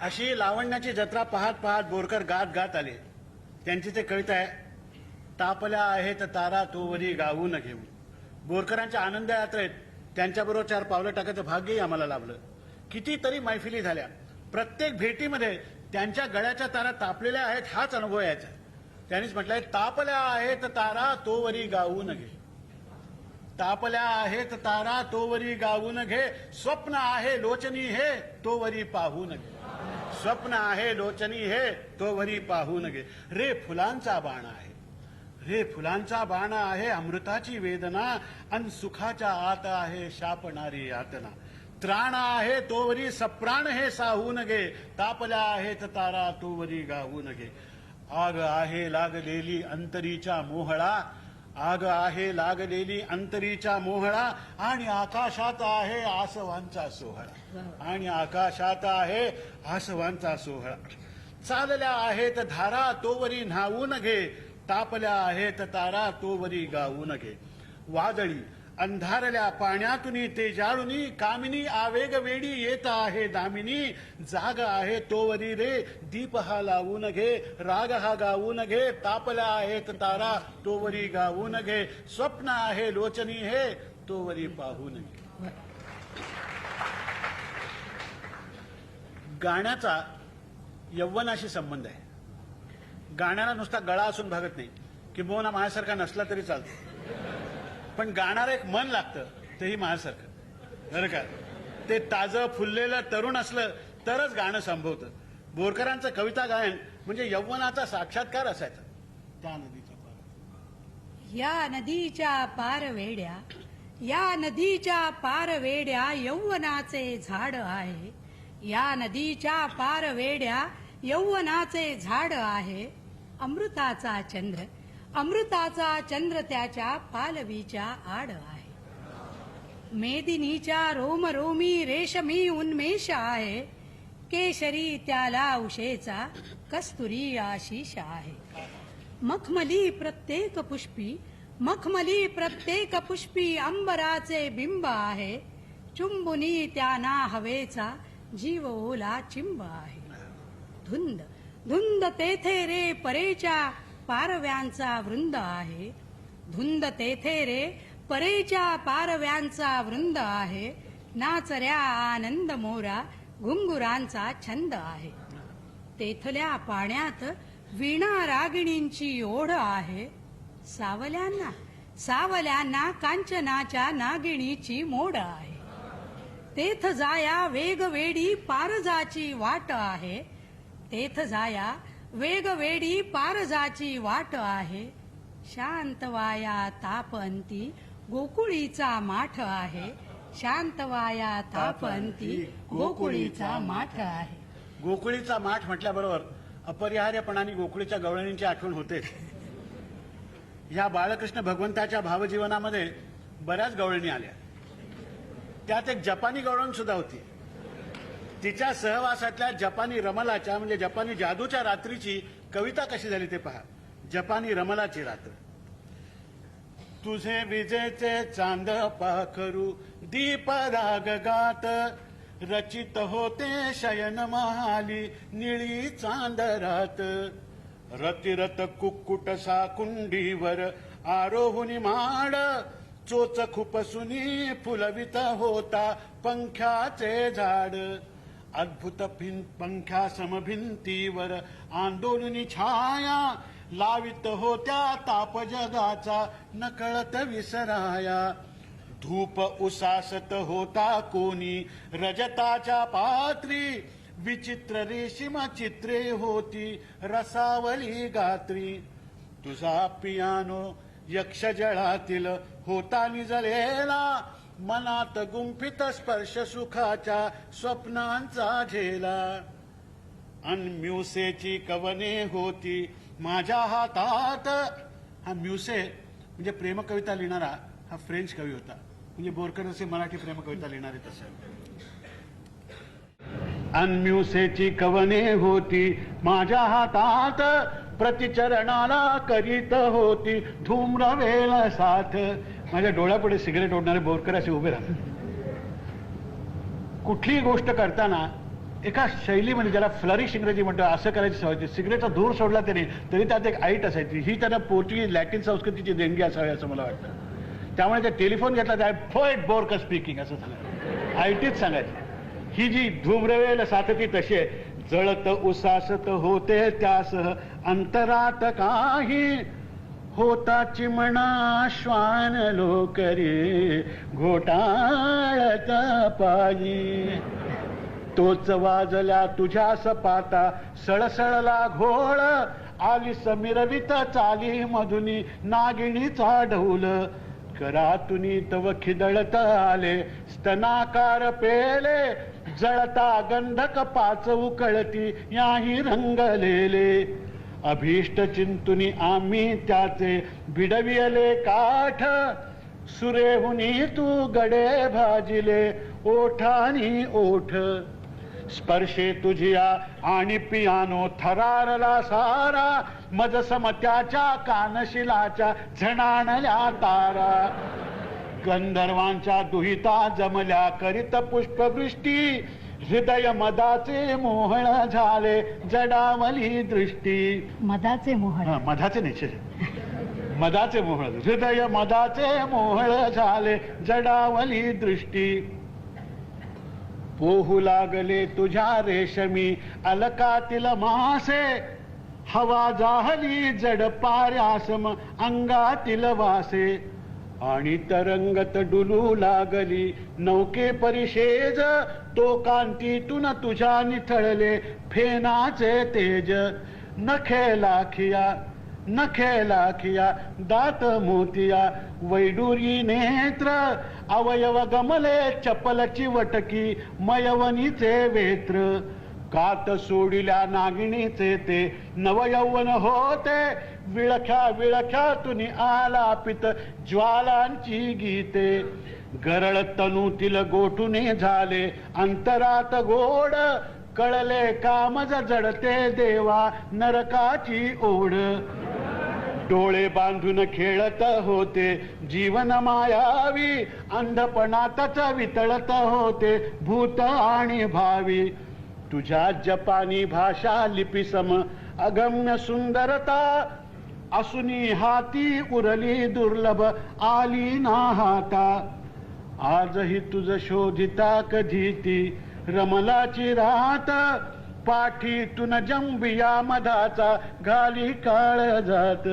अशी लावण्याची जत्रा पाहत पाहत बोरकर गात गात आले. त्यांची ते कविता आहे तापल्या आहेत तारा तोवरी गाऊन घेऊन. बोरकरांच्या आनंद यात्रेत त्यांच्याबरोबर चार पावलं टाकायचं भाग्यही आम्हाला लाभलं. कितीतरी मैफिली झाल्या. प्रत्येक भेटीमध्ये त्यांच्या गळ्याच्या तारा तापलेल्या आहेत हाच अनुभव यायचा. त्यांनीच म्हटलंय तापल्या आहेत तारा तोवरी गाऊन घे. तापल्या आहेत तारा तोवरी गाऊन घे स्वप्न आहे लोचनी हे तोवरी पाहून घे. स्वप्न आहे लोचनी हे तो वरी पाहून घे. रे फुलांचा बाण आहे. रे फुलांचा बाण आहे अमृताची वेदना अन सुखाच्या आत आहे शापणारी यातना. त्राण आहे तोवरी सप्राण हे साहून घे. तापल्या आहेत तारा तोवरी गाहून घे. आग आहे लागलेली अंतरीच्या मोहळा आग आहे लागलेली अंतरीच्या मोहळा आणि आकाशात आहे आसवांचा सोहळा. आणि आकाशात आहे आसवांचा सोहळा. चालल्या आहेत धारा तोवरी न्हावून घे तापल्या आहेत तारा तोवरी गाऊन घे. वादळी अंधारल्या पाण्यातून ते जाळुनी कामिनी आवेग वेडी येत आहे दामिनी. जाग आहे तोवरी रे दीप हा लावून घे राग हा गावून घे तापल्या आहेत तारा तोवरी गावून घे. स्वप्न आहे लोचनी हे तोवरी पाहून घे. गाण्याचा यव्वनाशी संबंध आहे. गाण्याला नुसता गळा असून भागत नाही. किंबहुना माझ्यासारखा नसला तरी चालतो. पण गाणारं एक मन लागतं तेही माझ्यासारखं. बरं का? ते ताजं फुललेलं तरुण असलं तरच गाणं संभवतं. बोरकरांचं कविता गायन म्हणजे यवनाचा साक्षात्कार असायचा. त्या नदीच्या पार. या नदीच्या पार वेड्या या नदीच्या पार वेड्या यौवनाचे झाड आहे. या नदीच्या पार वेड्या यौवनाचे झाड आहे. अमृताचा चंद्र अमृताचा चंद्र त्याच्या पालवीच्या आड आहे. मेदिनीच्या रोमरोमी रेशमी उन्मेष आहे. केशरी त्याला उशेचा कस्तुरी आशिष आहे. मखमली प्रत्येक पुष्पी मखमली प्रत्येक पुष्पी अंबराचे बिंब आहे. चुंबुनी त्याना हवेचा जीव ओला चिंब आहे. धुंद धुंद तेथे रे परेच्या पारव्यांचा वृंद आहे. धुंद तेथे रे परेच्या पारव्यांचा वृंद आहे. नाचऱ्या आनंद मोरा घुंगुरांचा छंद आहे. तेथल्या पाण्यात वीणा रागिणींची ओढ आहे. सावल्यांना सावल्यांना कांचनाच्या नागिणीची मोड आहे. तेथ जाया वेगवेडी पारजाची वाट आहे. तेथ जाया वेगवेडी पारजाची वाट आहे. शांतवाया तापंती गोकुळीचा माठ आहे. शांतवाया तापंती गोकुळीचा माठ आहे. गोकुळीचा माठ म्हटल्याबरोबर अपरिहार्यपणाने गोकुळीच्या गवळणींची आठवण होते. ह्या बाळकृष्ण भगवंताच्या भावजीवनामध्ये बऱ्याच गवळणी आल्या. त्यात एक जपानी गवळण सुद्धा होती. तिच्या सहवासातल्या जपानी रमलाच्या म्हणजे जपानी जादूच्या रात्रीची कविता कशी झाली ते पहा. जपानी रमलाची रात्र. तुझे विजेचे चांद पाखरू दीप राग गात. रचित होते शयन महाली निळी चांदरात. रतिरत कुक्कुट कुंडीवर आरोहुनी माड. चोच खुपसुनी फुलवित होता पंख्याचे झाड. अद्भुत भिन पंख्या समभिंतीवर आंदोलनी छाया लावित होत्या ताप जगाचा नकळत विसराया. धूप उसासत होता कोणी रजताच्या पात्री विचित्र रेशीम चित्रे होती रसावली गात्री. तुझा पियानो यक्षजळातील होता निजलेला मनात गुंफित स्पर्श सुखाच्या स्वप्नांचा झेला. अन म्युसेची कवने होती माझ्या हातात? हा म्युसे म्हणजे प्रेमकविता लिहिणारा हा फ्रेंच कवी होता. म्हणजे बोरकर असे मराठी प्रेमकविता लिहिणारे तसे. अनम्युसेची कवने होती माझ्या हातात? प्रतिचरणाला करीत होती धूम्रवेला साथ. माझ्या डोळ्यापुढे सिगरेट ओढणारे बोरकर असे उभे राहतात. कुठलीही गोष्ट करताना एका शैलीमध्ये ज्याला फ्लरिश इंग्रजी म्हणतो असं करायची सवय सिगरेटचा धूर सोडला तरी तरी त्यात एक आईट असायची. ही त्यांना पोर्तुगीज लॅटिन संस्कृतीची देणगी असावी असं मला वाटतं. त्यामुळे ते टेलिफोन घेतला त्या फट बोरकर स्पीकिंग असं झालं. आयटीच सांगायचं. ही जी धूम्रवेल साथती तशी आहे. जळत उसासत होते त्यासह अंतरात काही होता चिमणा श्वान लोकरी घोटाळत पायी तोच वाजल्या तुझ्या सपाता सळसळला घोळ आली समिरवित चाली मधुनी नागिणीचा ढवल करातुनी तव खिदळत आले स्तनाकार पेले जळता गंधक पाच उकळती याही रंगलेले. अभीष्ट चिंतुनी आम्ही त्याचे बिडविले काठ. सुरेहुनी तू गडे भाजिले ओठानी ओठ. स्पर्शे तुझिया आणि पियानो थरारला सारा. मज समत्याच्या कानशिलाच्या झणाणल्या तारा. गंधर्वांच्या दुहिता जमल्या करीत पुष्पवृष्टी. हृदय मदाचे मोहळ झाले जडावली दृष्टी. मदाचे मोहन हा, मधाचे नाही शे. मदाचे मोहळ. हृदय मदाचे मोहळ झाले जडावली दृष्टी. पोहू लागले तुझ्या रेशमी अलकातील मासे. हवा जाहली जड पार्यासम अंगातील वासे. आणि तरंगत डुलू लागली. नौके परिषेज तो कांतीतून तुझ्या निथळले फेनाचे तेज. नखे लाखिया नखे लाखिया दात मोतिया. वैडुरी नेत्र अवयव गमले चपलची वटकी मयवनीचे वेत्र. कात सोडिल्या नागिणीचे ते नवयौवन होते. विळख्या विळख्या तुनी आलापित ज्वालांची गीते. गरळ तनुतील गोठुने झाले अंतरात गोड. कळले काम जडते देवा नरकाची ओढ. डोळे बांधून खेळत होते जीवन मायावी. अंधपणातच वितळत होते भूत आणि भावी. तुझ्या जपानी भाषा लिपी सम अगम्य सुंदरता. असुनी हाती उरली दुर्लभ आली ना हाता आजही तुझ शोधिता कधी ती रमलाची रात. पाठीतून जंबिया मधाचा घाली काळ जात.